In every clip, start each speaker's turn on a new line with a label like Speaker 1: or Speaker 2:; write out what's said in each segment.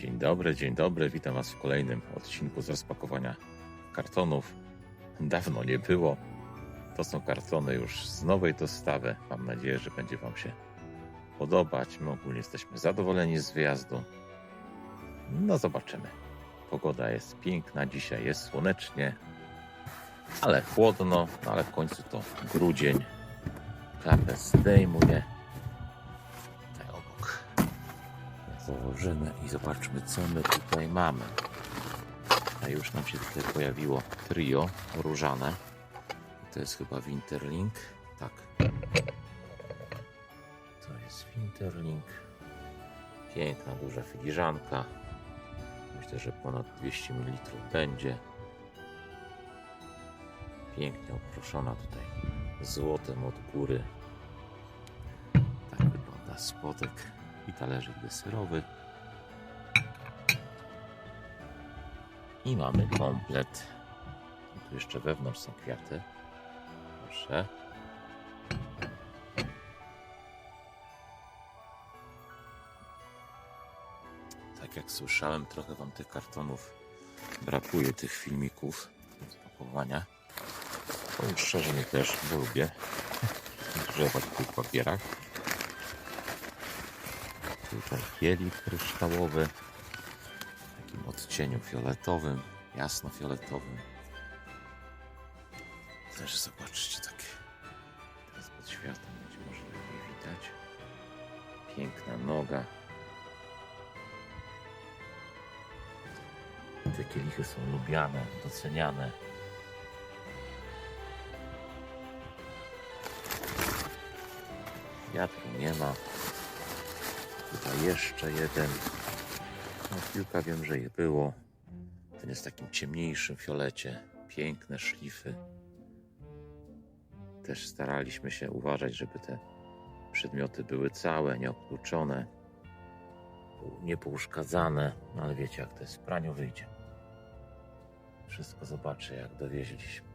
Speaker 1: Dzień dobry, dzień dobry. Witam Was w kolejnym odcinku z rozpakowania kartonów. Dawno nie było. To są kartony już z nowej dostawy. Mam nadzieję, że będzie Wam się podobać. My ogólnie jesteśmy zadowoleni z wyjazdu. No zobaczymy. Pogoda jest piękna, dzisiaj jest słonecznie, ale chłodno, no ale w końcu to grudzień. Klapę zdejmuję. Założymy i zobaczmy, co my tutaj mamy. A już nam się tutaj pojawiło trio różane. To jest chyba Winterlink. Tak. To jest Winterlink. Piękna, duża filiżanka. Myślę, że ponad 200 ml będzie. Pięknie oproszona tutaj złotem od góry. Tak wygląda spodek i talerzyk deserowy. I mamy komplet. Tu jeszcze wewnątrz są kwiaty. Proszę. Tak jak słyszałem, trochę wam tych kartonów brakuje, tych filmików z pakowania. Powiem szczerze, mnie też, bo lubię grzewać w tych papierach. Tutaj kielich kryształowy w takim odcieniu fioletowym, jasno-fioletowym. Też zobaczcie takie. Teraz pod światłem będzie może lepiej widać. Piękna noga. Te kielichy są lubiane, doceniane. Wiatru nie ma. Tutaj jeszcze jeden. No, kilka wiem, że ich było. Ten jest w takim ciemniejszym fiolecie. Piękne szlify. Też staraliśmy się uważać, żeby te przedmioty były całe, nieobkluczone, niepouszkadzane. No ale wiecie, jak to jest w praniu wyjdzie. Wszystko zobaczę, jak dowieźliśmy.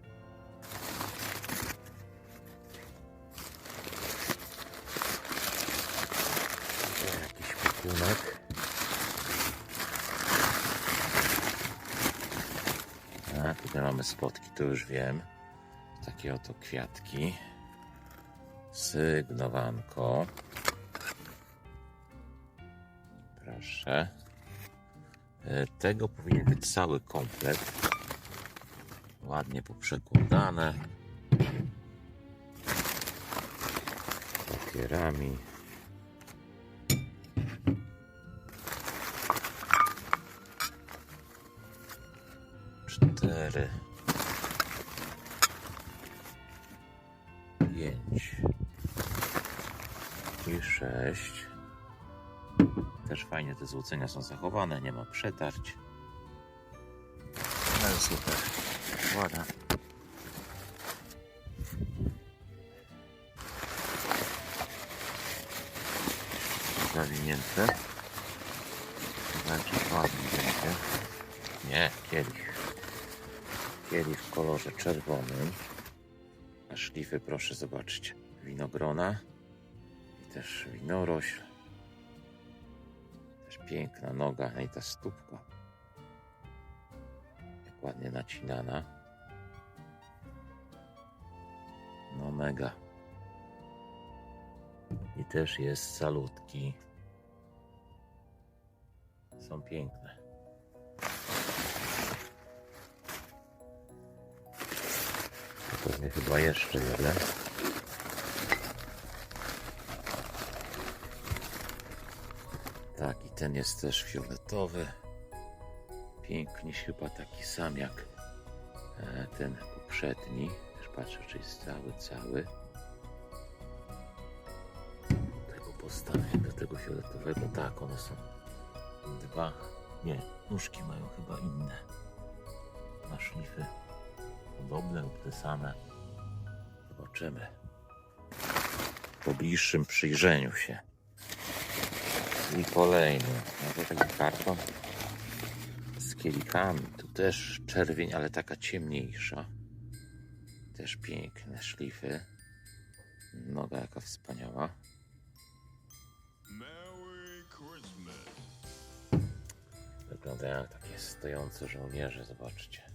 Speaker 1: A, tutaj mamy spotki, to już wiem. Takie oto kwiatki. Sygnowanko. Proszę. E, Tego powinien być cały komplet. Ładnie poprzekładane. Papierami. Cztery. Pięć. I sześć. Też fajnie te złocenia są zachowane, nie ma przetarć. Ale super. Ładna. Kolorze czerwonym. A szlify proszę zobaczyć. Winogrona i też winorośl. Też piękna noga, no i ta stópka. Jak ładnie nacinana. No mega. I też jest salutki. Są piękne. Pewnie chyba jeszcze jeden. Tak, i ten jest też fioletowy. Pięknie, chyba taki sam jak e, ten poprzedni. Też patrzę, czy jest cały, cały. Tego postawię do tego fioletowego. Tak, one są dwa. Nie, nóżki mają chyba inne. Na szlify podobne lub te same. Zobaczymy. Po bliższym przyjrzeniu się. I kolejny. No to taki karton z kielichami. Tu też czerwień, ale taka ciemniejsza. Też piękne szlify. Noga jaka wspaniała. Wyglądają takie stojące żołnierze, zobaczcie.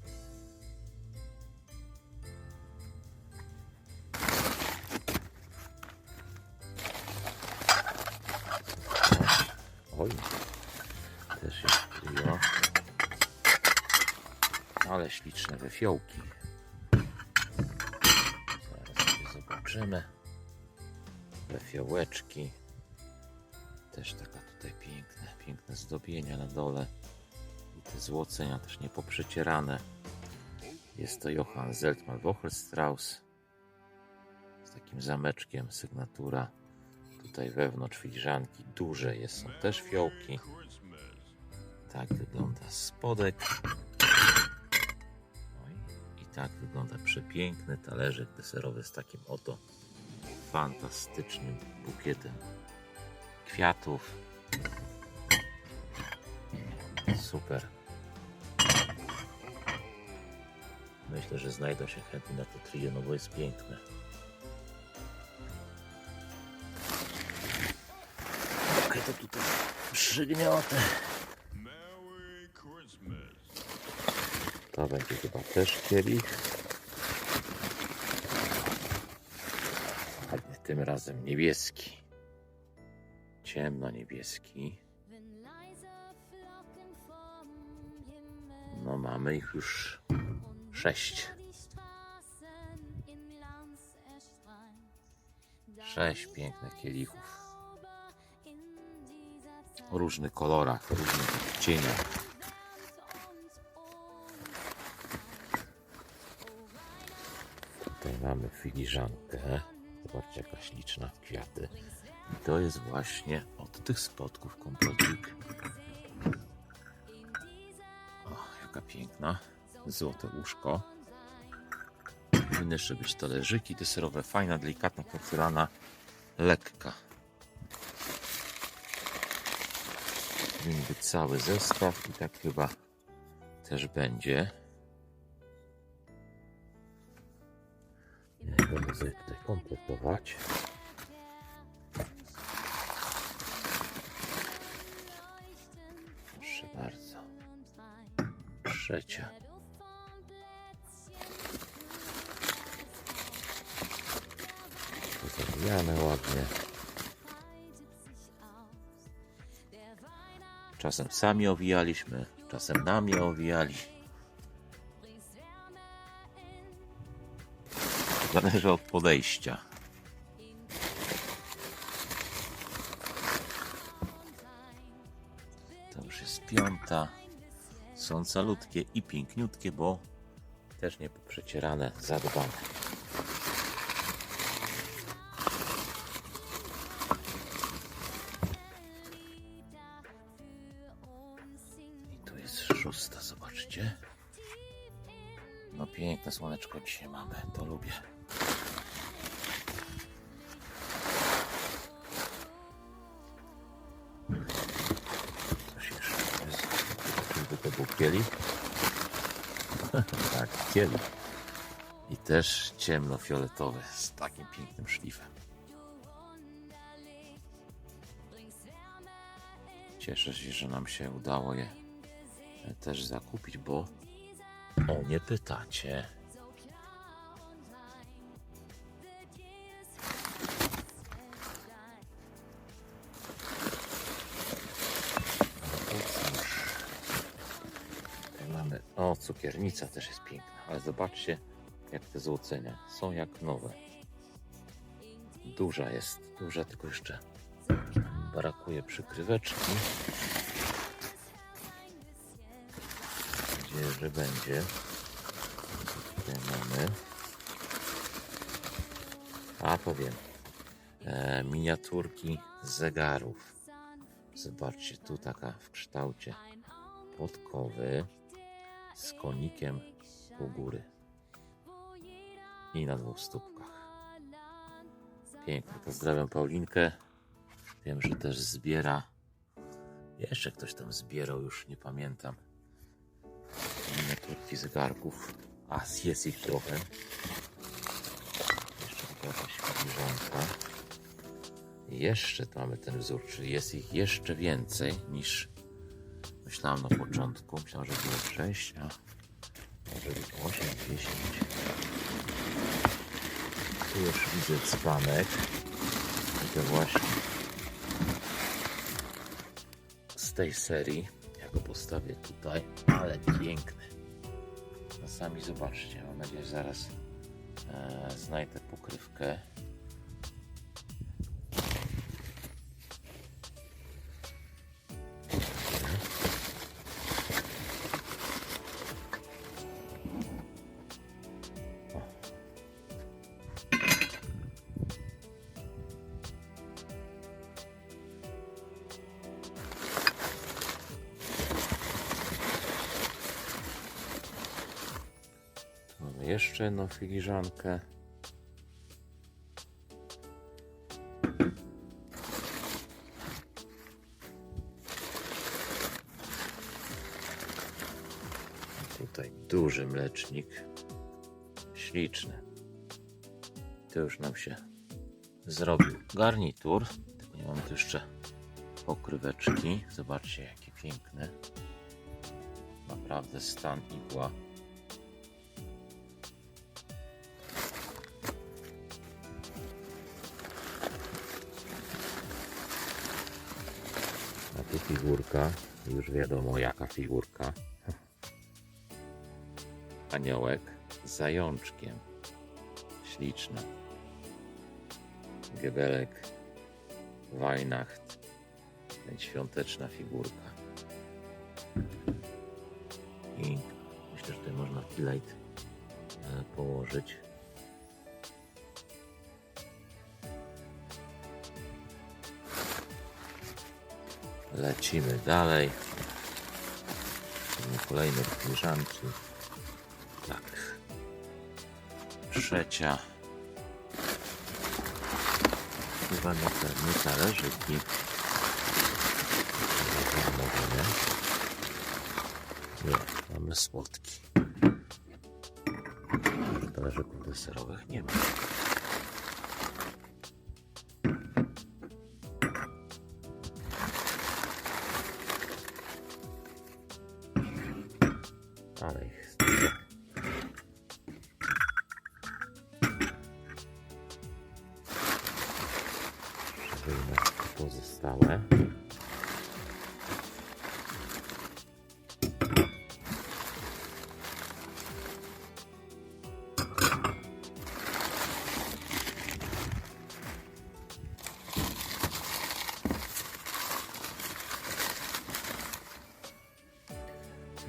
Speaker 1: Wyfiołki. Zaraz zobaczymy. Wefiołeczki. Też taka tutaj piękne, piękne zdobienia na dole. I te złocenia też nie poprzecierane. Jest to Johann Zeltmann Wochelstrauss z takim zameczkiem, sygnatura. Tutaj wewnątrz filiżanki duże jest, są też fiołki. Tak wygląda spodek. Tak wygląda przepiękny talerzyk deserowy z takim oto fantastycznym bukietem kwiatów. Super. Myślę, że znajdą się chętni na to trio, no bo jest piękne. Okej, to tutaj przygniotę. To będzie chyba też kielich. Ale tym razem niebieski. Ciemno-niebieski. No mamy ich już sześć. Sześć pięknych kielichów. O różnych kolorach, różnych cieniach. Filiżankę. Zobaczcie, jaka śliczna kwiaty. I to jest właśnie od tych spotków komplecik. O, jaka piękna. Złote łóżko. Powinny jeszcze być talerzyki deserowe. Fajna, delikatna porcelana. Lekka. Powinien być cały zestaw i tak chyba też będzie. Będę sobie tutaj kompletować. Proszę bardzo. Trzecia. Zawijane ładnie. Czasem sami owijaliśmy, czasem nami owijali. Zależy od podejścia. To już jest piąta. Są calutkie i piękniutkie, bo też nie poprzecierane, zadbane. I tu jest szósta, zobaczcie. No piękne słoneczko dzisiaj mamy, to lubię. Kielich? tak. I też ciemnofioletowy z takim pięknym szlifem. Cieszę się, że nam się udało je też zakupić, bo o nie pytacie. Cukiernica też jest piękna, ale zobaczcie, jak te złocenia są jak nowe. Duża jest, duża, tylko jeszcze brakuje przykryweczki. Nadzieję, że będzie. Tutaj mamy. A to wiem. E, miniaturki zegarów. Zobaczcie, tu taka w kształcie podkowy z konikiem u góry i na dwóch stópkach. Pięknie. Pozdrawiam Paulinkę. Wiem, że też zbiera. Jeszcze ktoś tam zbierał, już nie pamiętam. Miniaturki zegarków. A, jest ich trochę. Jeszcze taka jakaś filiżanka. Jeszcze mamy ten wzór, czyli jest ich jeszcze więcej niż Myślałem na początku, myślałem, że było 6, a może być 8, 10. Tu już widzę dzbanek. I to właśnie z tej serii. Ja go postawię tutaj, ale piękny. No sami zobaczcie. Mam nadzieję, że zaraz e, znajdę pokrywkę. Jedną filiżankę. Tutaj duży mlecznik. Śliczny. To już nam się zrobił garnitur. Nie mamy tu jeszcze pokryweczki. Zobaczcie, jaki piękny. Naprawdę stan igła. Figurka, już wiadomo jaka figurka. Aniołek z zajączkiem. Śliczna. Gebelek, Weihnacht. Świąteczna figurka. I myślę, że tutaj można highlight e, położyć. Lecimy dalej. Kolejne filiżanki. Tak. Trzecia. Chyba nie, nie talerzyki. Nie, mamy słodki. Talerzyków deserowych nie ma.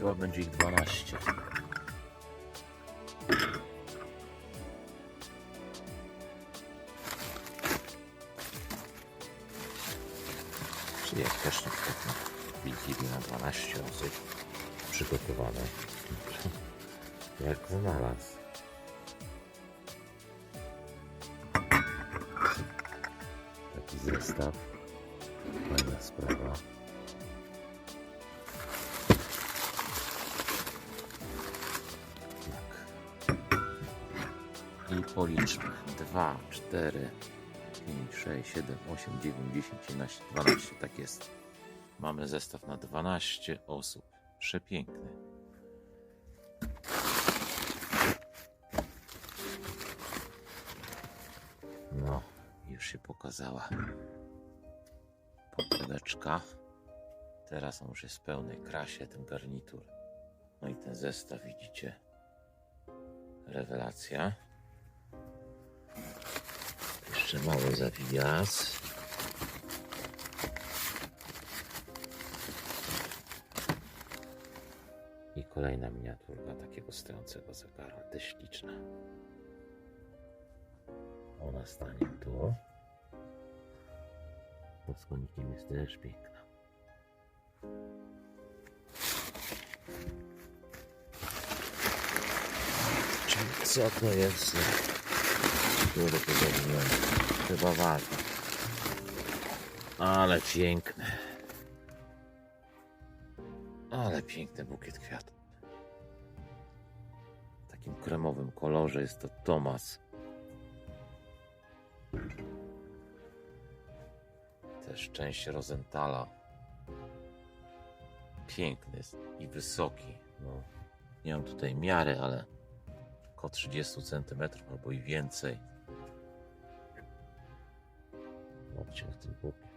Speaker 1: Chyba będzie ich 12. Czyli jak też na przykład na Wigilię na 12 osób przygotowane. Jak znalazł. 4, 5, 6, 7, 8, 9, 10, 11, 12. Tak jest. Mamy zestaw na 12 osób. Przepiękny. No, już się pokazała pokryweczka. Teraz on już jest w pełnej krasie, ten garnitur. No i ten zestaw, widzicie. Rewelacja. Jeszcze mały zawias. I kolejna miniaturka takiego stojącego zegara, też śliczna. Ona stanie tu. Pod skonikiem jest też piękna. Co to jest? Które podobnie chyba ważne. Ale piękne. Ale piękny bukiet kwiatów. W takim kremowym kolorze jest to Tomas. Też część Rosenthala. Piękny jest i wysoki. No, nie mam tutaj miary, ale około 30 cm albo i więcej. Na tym bukiet.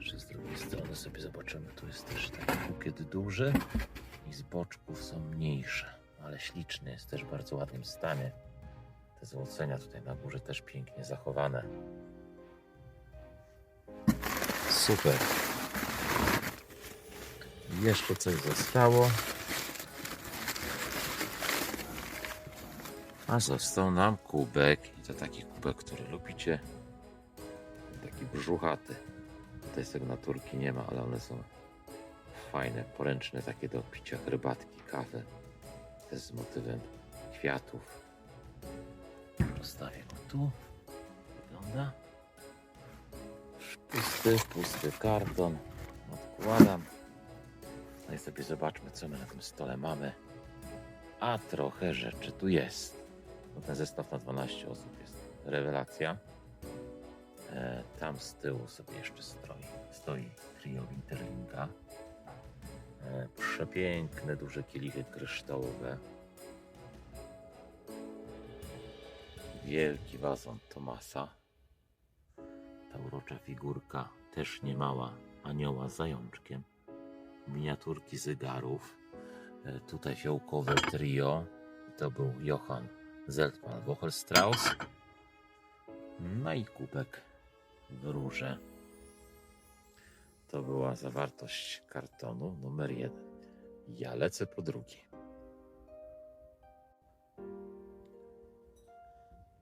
Speaker 1: Jeszcze z drugiej strony sobie zobaczymy. Tu jest też taki bukiet duży i z boczków są mniejsze, ale śliczny jest też w bardzo ładnym stanie. Te złocenia tutaj na górze też pięknie zachowane. Super. Jeszcze coś zostało. A został nam kubek. I to taki kubek, który lubicie. Taki brzuchaty. Tutaj sygnaturki nie ma, ale one są fajne, poręczne, takie do picia herbatki, kawy. Też z motywem kwiatów. Postawię go tu. Wygląda. Pusty, pusty karton. Odkładam. No i sobie zobaczmy, co my na tym stole mamy. A trochę rzeczy tu jest. Ten zestaw na 12 osób jest rewelacja. E, tam z tyłu sobie jeszcze stoi, stoi trio Winterlinga. E, przepiękne, duże kielichy kryształowe. Wielki wazon Tomasa. Ta urocza figurka, też niemała, anioła z zajączkiem. Miniaturki zegarów. E, Tutaj fiołkowe trio. To był Johann Zeltman Wochelstrauss. No i kubek w rurze. To była zawartość kartonu numer jeden. Ja lecę po drugi.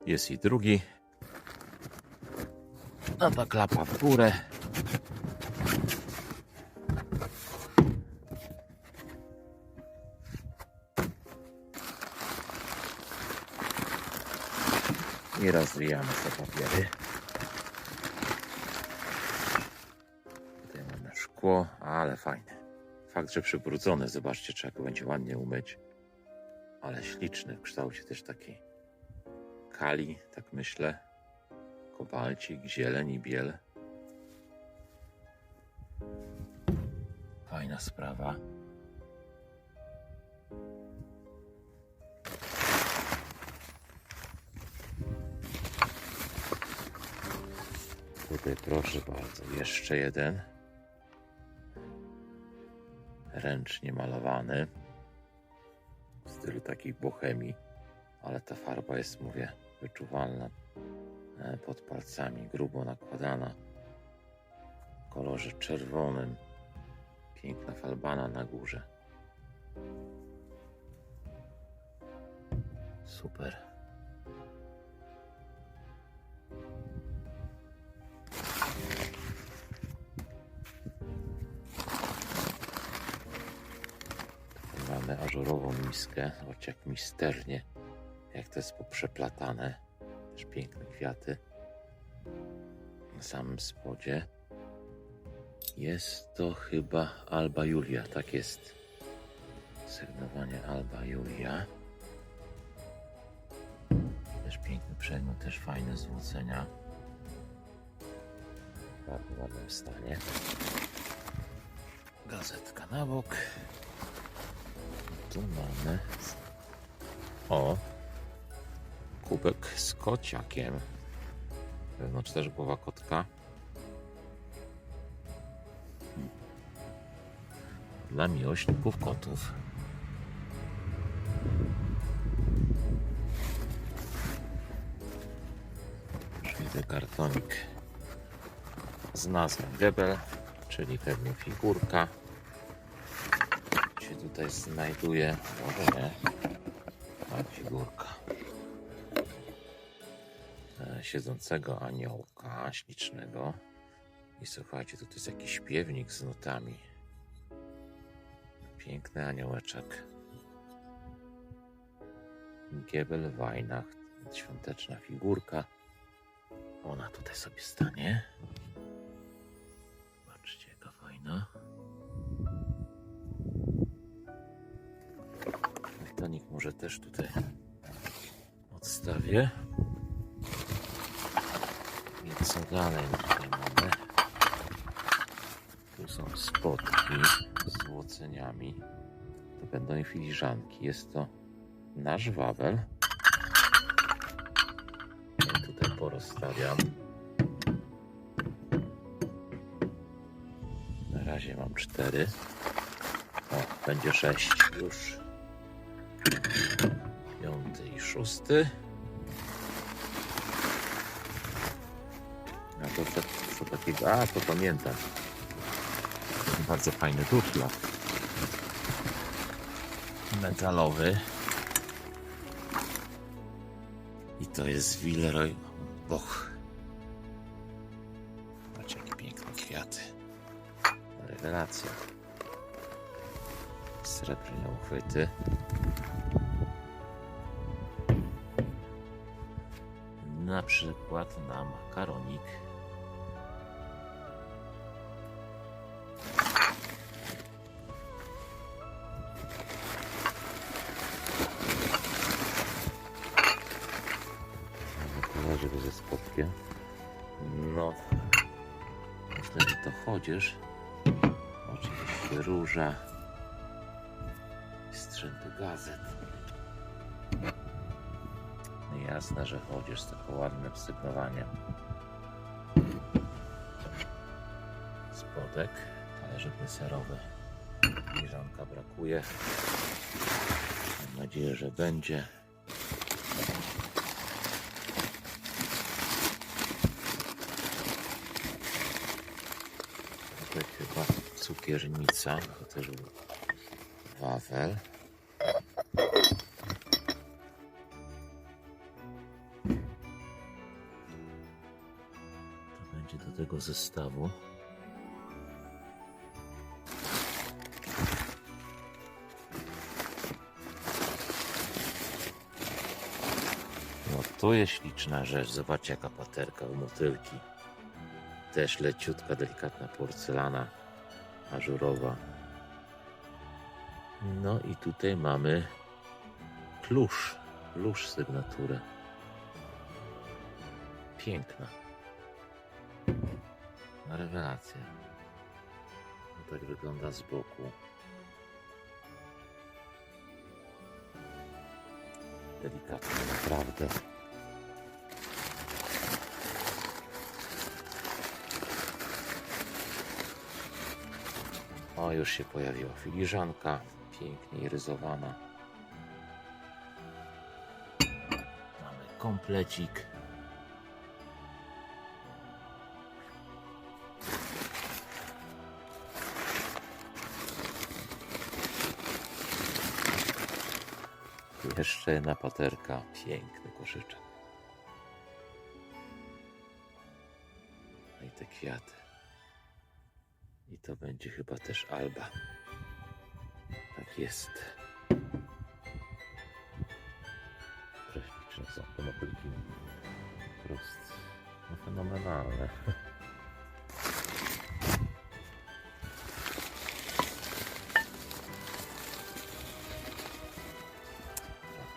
Speaker 1: Jest i drugi. A ta klapa w górę. I rozwijamy te papiery. Tutaj mamy szkło, ale fajne. Fakt, że przybrudzone, zobaczcie, trzeba go będzie ładnie umyć. Ale śliczny w kształcie też takiej kali, tak myślę. Kobalcik, zieleń i biel. Fajna sprawa. Tutaj proszę bardzo, jeszcze jeden. Ręcznie malowany. W stylu takiej bohemii, ale ta farba jest, mówię, wyczuwalna e, pod palcami, grubo nakładana. W kolorze czerwonym. Piękna falbana na górze. Super. Zobaczcie, jak misternie, jak to jest poprzeplatane. Też piękne kwiaty na samym spodzie. Jest to chyba Alba Julia, tak jest. Sygnowanie Alba Julia. Też piękny przedmiot, też fajne złocenia. W bardzo ładnym stanie. Gazetka na bok. Tu mamy. O! Kubek z kociakiem. Wewnątrz też głowa kotka. Dla miłośników kotów. Widzę kartonik z nazwą Gebel, czyli pewnie figurka tutaj znajduje. Może nie. Figurka. E, Siedzącego aniołka ślicznego. I słuchajcie, tutaj jest jakiś śpiewnik z nutami. Piękny aniołeczek. Giebel Weihnacht. Świąteczna figurka. Ona tutaj sobie stanie. Może też tutaj odstawię. I co dalej tutaj mamy? Tu są spotki z złoceniami. To będą i filiżanki. Jest to nasz wawel. Ja tutaj porozstawiam. Na razie mam cztery. O, będzie sześć już. Piąty i szósty. A to co, co takiego? A, to pamiętam. Bardzo fajny turtlak. Metalowy. I to jest Villeroy Boch. Patrz jakie piękne kwiaty. Rewelacja. Srebrne uchwyty. Na przykład na makaronik. Żeby ze spotkiem. No, myślę, że to chodzisz. Oczywiście róża. Gazet. No Jasne, że chodzisz z taką ładnym sygnowaniem. Spodek, talerzyk deserowy. Filiżanka brakuje. Mam nadzieję, że będzie. Tutaj chyba cukiernica, to też był wafel. Tego zestawu. No tu jest śliczna rzecz. Zobaczcie jaka paterka u motylki. Też leciutka, delikatna porcelana, ażurowa. No i tutaj mamy klusz, klusz sygnaturę. Piękna. Rewelacja. No tak wygląda z boku. Delikatnie naprawdę. O, już się pojawiła filiżanka, pięknie ryzowana. Mamy komplecik. Jeszcze jedna paterka, piękny koszyczek. No i te kwiaty. I to będzie chyba też Alba. Tak jest. Prześliczne są te motylki. Po prostu no, fenomenalne.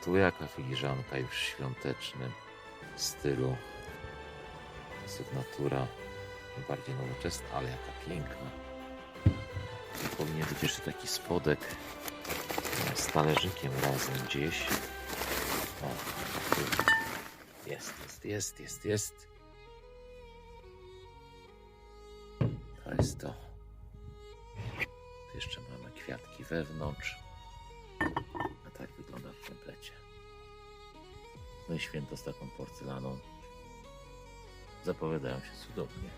Speaker 1: tu jaka filiżanka już w świątecznym stylu. Sygnatura bardziej nowoczesna, ale jaka piękna. Powinien być jeszcze taki spodek z talerzykiem razem gdzieś. O, jest, jest, jest, jest, jest. To jest to. Tu jeszcze mamy kwiatki wewnątrz. W komplecie. No i święto z taką porcelaną zapowiadają się cudownie.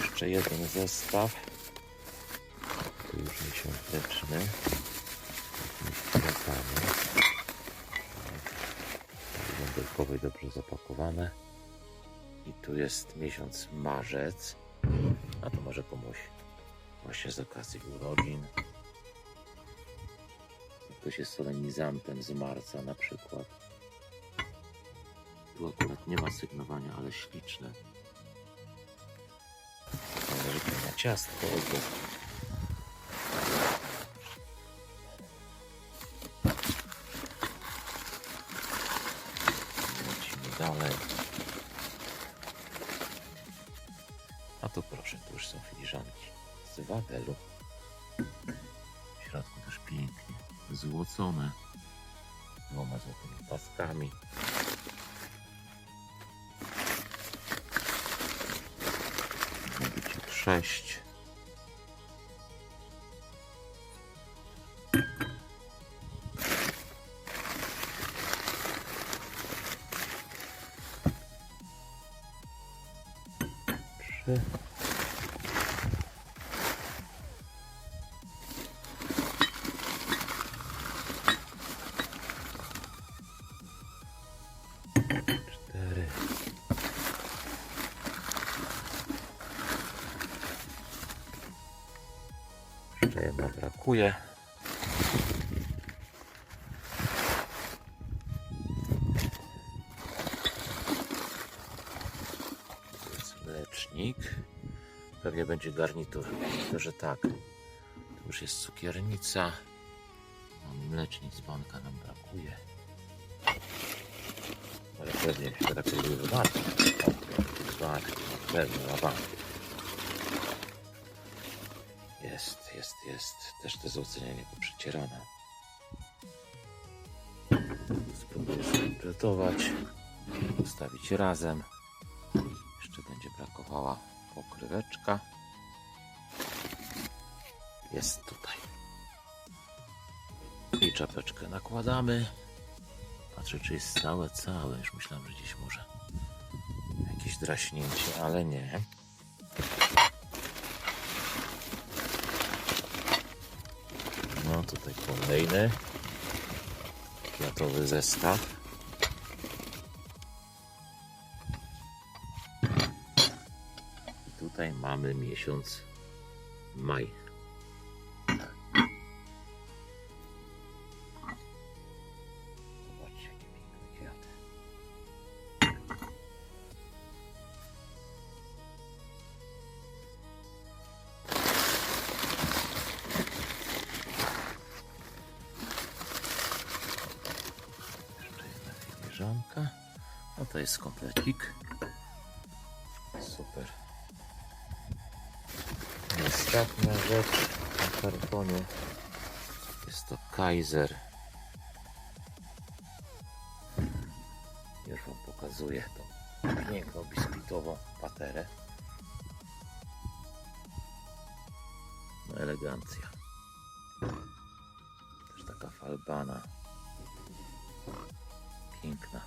Speaker 1: Jeszcze jeden zestaw. Tu już nieświąteczny. Jakimiś kwiatami. Wędrkowej dobrze zapakowane. I tu jest miesiąc marzec. A to może komuś właśnie z okazji urodzin. Ktoś jest solenizantem z marca na przykład. Tu akurat nie ma sygnowania, ale śliczne. Na ciastko są filiżanki z wawelu. W środku też pięknie złocone dwoma złotymi paskami. Ich sześć. Jedna brakuje. To jest mlecznik. Pewnie będzie garnitur. Myślę, że tak. Tu już jest cukiernica. No, mlecznik z banka nam brakuje. Ale pewnie się tak robiły wywarki. Wywarki, na pewno, na bank. Jest, jest. Też to złocenienie poprzecierane. Spróbuję skompletować. Ustawić razem. Jeszcze będzie brakowała pokryweczka. Jest tutaj. I czapeczkę nakładamy. Patrzę, czy jest całe, całe. Już myślałem, że gdzieś może jakieś draśnięcie, ale nie. Tutaj kolejny kwiatowy zestaw. I tutaj mamy miesiąc maj. Kaiser. Już Wam pokazuję tą piękną biskwitową paterę. No elegancja. Też taka falbana. Piękna.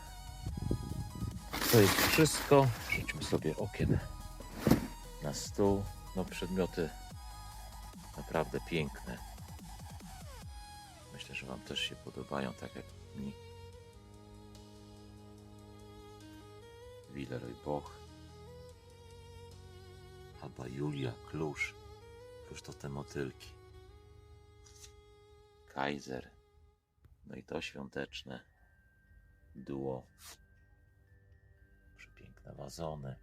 Speaker 1: To jest wszystko. Rzućmy sobie okiem na stół. No przedmioty naprawdę piękne. Wam też się podobają, tak jak mi. Willeroy Boch. Alba Julia Klusz. Klusz to te motylki. Kaiser. No i to świąteczne duo. Przepiękne wazony.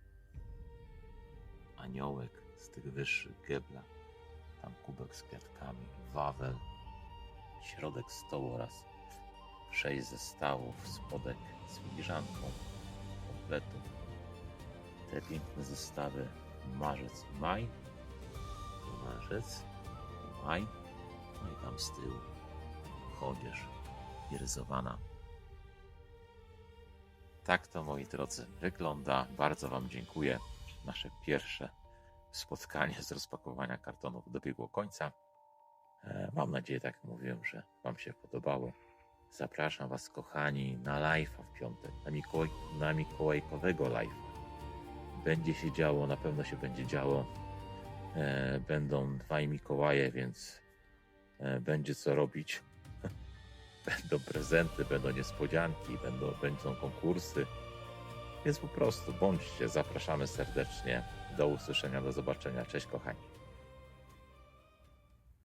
Speaker 1: Aniołek z tych wyższych gebla. Tam kubek z kwiatkami, wawel, środek stołu oraz sześć zestawów, spodek z filiżanką, kompletu. Te piękne zestawy marzec i maj. Marzec maj. No i tam z tyłu chodzież i rysowana. Tak to moi drodzy wygląda. Bardzo Wam dziękuję. Nasze pierwsze spotkanie z rozpakowania kartonów dobiegło końca. E, Mam nadzieję, tak jak mówiłem, że Wam się podobało. Zapraszam Was, kochani, na live'a w piątek, na, Mikołaj, na Mikołajkowego live'a. Będzie się działo, na pewno się będzie działo. E, Będą dwaj Mikołaje, więc e, będzie co robić. Będą prezenty, będą niespodzianki, będą, będą konkursy. Więc po prostu bądźcie, zapraszamy serdecznie. Do usłyszenia, do zobaczenia. Cześć kochani.